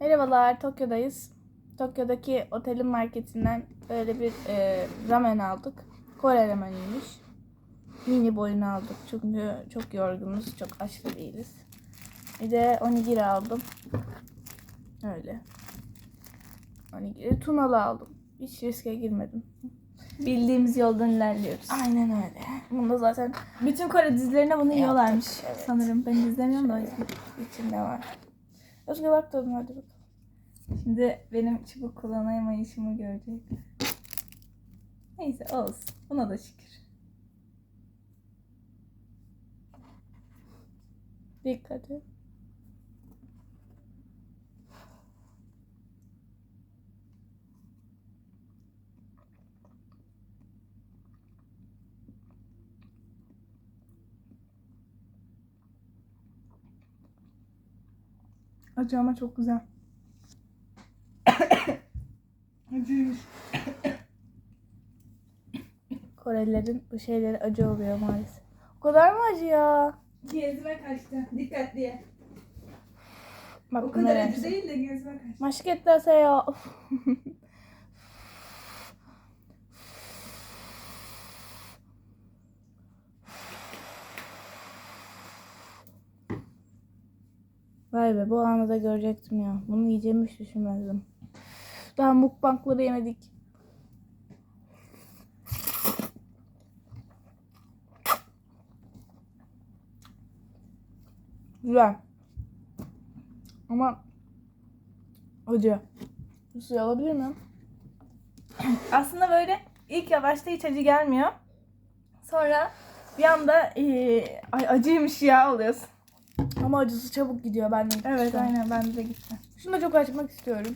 Merhabalar, Tokyo'dayız. Tokyo'daki otelin marketinden böyle bir e, ramen aldık. Kore rameniymiş. Mini boyunu aldık çünkü çok yorgunuz, çok açlı değiliz. Bir de onigiri aldım. Öyle. Onigiri tunalı aldım. Hiç riske girmedim. Bildiğimiz yoldan ilerliyoruz. Aynen öyle. Bunda zaten Bütün Kore dizilerine bunu yiyorlarmış evet. sanırım. Ben izlemiyorum da o yüzden. içinde var. Özge bak tadına hadi bakalım. Şimdi benim çubuk kullanamayışımı görecek. Neyse olsun. Buna da şükür. Dikkat et. Acı ama çok güzel. Acıymış. Korelilerin bu şeyleri acı oluyor maalesef. O kadar mı acı ya? Gezme kaçtı. Dikkatli. Bak O bunlar kadar acı hepsi. değil de gezme kaçtı. Maşketta ya. Vay be bu anı da görecektim ya. Bunu yiyeceğimi hiç düşünmezdim. Daha mukbangları yemedik. Güzel. Ama acı. Bir suyu alabilir miyim? Aslında böyle ilk başta hiç acı gelmiyor. Sonra bir anda eee, ay acıymış ya oluyorsun. Ama acısı çabuk gidiyor bende. Evet aynen bende de gitti. Şunu da çok açmak istiyorum.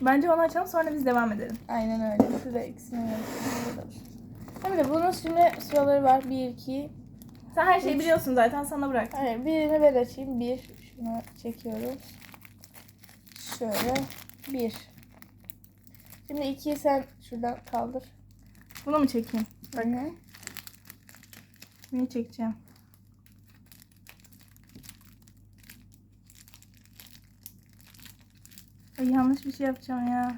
Bence onu açalım sonra biz devam edelim. Aynen öyle. Şurada ikisini yapalım. Hem de bunun şimdi sıraları var. 1, 2. Sen her şeyi Üç. biliyorsun zaten sana bırak. Hayır birini ben açayım. 1. Şunu çekiyoruz. Şöyle. 1. Şimdi 2'yi sen şuradan kaldır. Bunu mu çekeyim? Bak. Bunu çekeceğim. Ay yanlış bir şey yapacağım ya.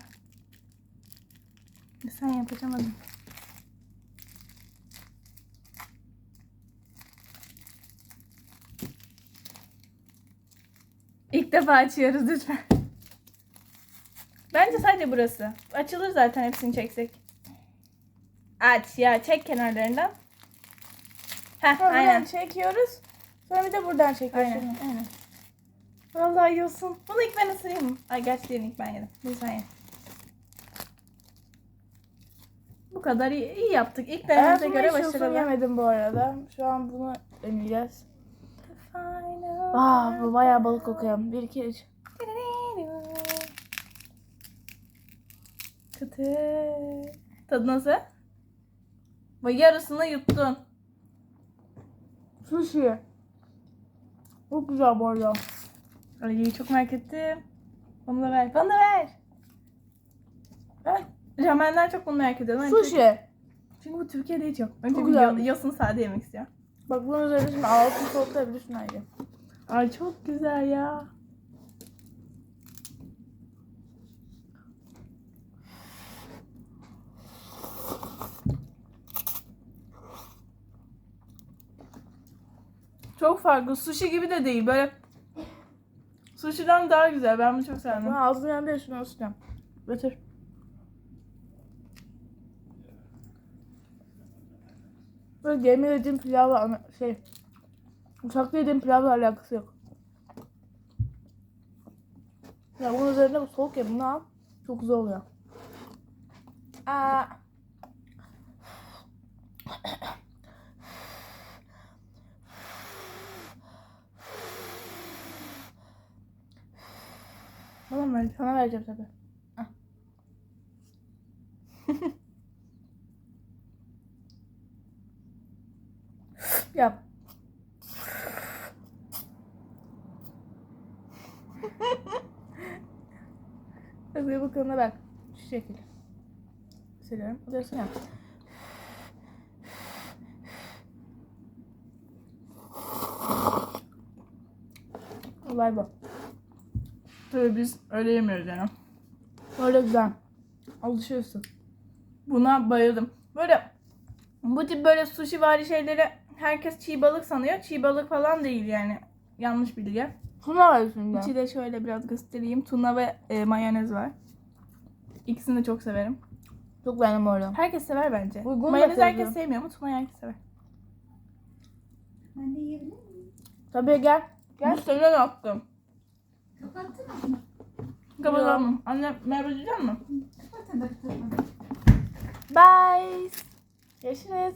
Sen yapacağım hadi. İlk defa açıyoruz lütfen. Bence sadece burası. Açılır zaten hepsini çeksek. Aç ya çek kenarlarından. Heh buradan aynen. çekiyoruz. Sonra bir de buradan çekiyoruz. Aynen. Aynen. Vallahi yiyorsun. Bunu ilk ben ısırayım mı? Ay gerçi diğerini ilk ben yedim. Bunu sen ye. Bu kadar iyi, iyi yaptık. İlk denememize göre başarılı. yemedim bu arada. Şu an bunu deneyeceğiz. Aa bu bayağı balık kokuyor. 1, 2, 3. Kıtı. Tadı nasıl? Bak yarısını yuttun. Sushi. Çok güzel bu arada. Ay çok merak ettim. Bana da ver. Bana da ver. Ben ramenler çok bunu merak ediyorum. Hani Sushi. Çünkü bu Türkiye'de hiç yok. Önce Çok bir yo- yosun sade yemek istiyorum. Bak bunun üzerine şimdi altın soğutabilirsin ayrı. Ay çok güzel ya. Çok farklı. Sushi gibi de değil. Böyle Sushi'den daha güzel. Ben bunu çok sevdim. Ben ağzım yandı ya şunu ısıtacağım. Götür. Böyle gemi yediğim pilavla ana- şey uçakta yediğim pilavla alakası yok. Ya bunun üzerine bu soğuk ya bunu al. Çok güzel oluyor. Aa. Tamam ben sana vereceğim tabii. Yap. Hadi bakalım bak. Şu şekilde. Siliyorum. Alıyorsun ya. Olay bu. Tabii biz öyle yemiyoruz yani. Böyle güzel. Alışıyorsun. Buna bayıldım. Böyle bu tip böyle sushi vari şeyleri herkes çiğ balık sanıyor. Çiğ balık falan değil yani. Yanlış bilgi. Tuna var üstünde. İçi de şöyle biraz göstereyim. Tuna ve e, mayonez var. İkisini de çok severim. Çok beğendim orada. Herkes sever bence. Uygun mayonez herkes sevmiyor ama tunayı herkes sever. Ben de yiyebilir miyim? Tabii gel. Gel. Sene attım. Kapattın mı? Kapatalım. Anne merhaba diyecek mi? Kapatın da kapatın. Bye. Görüşürüz.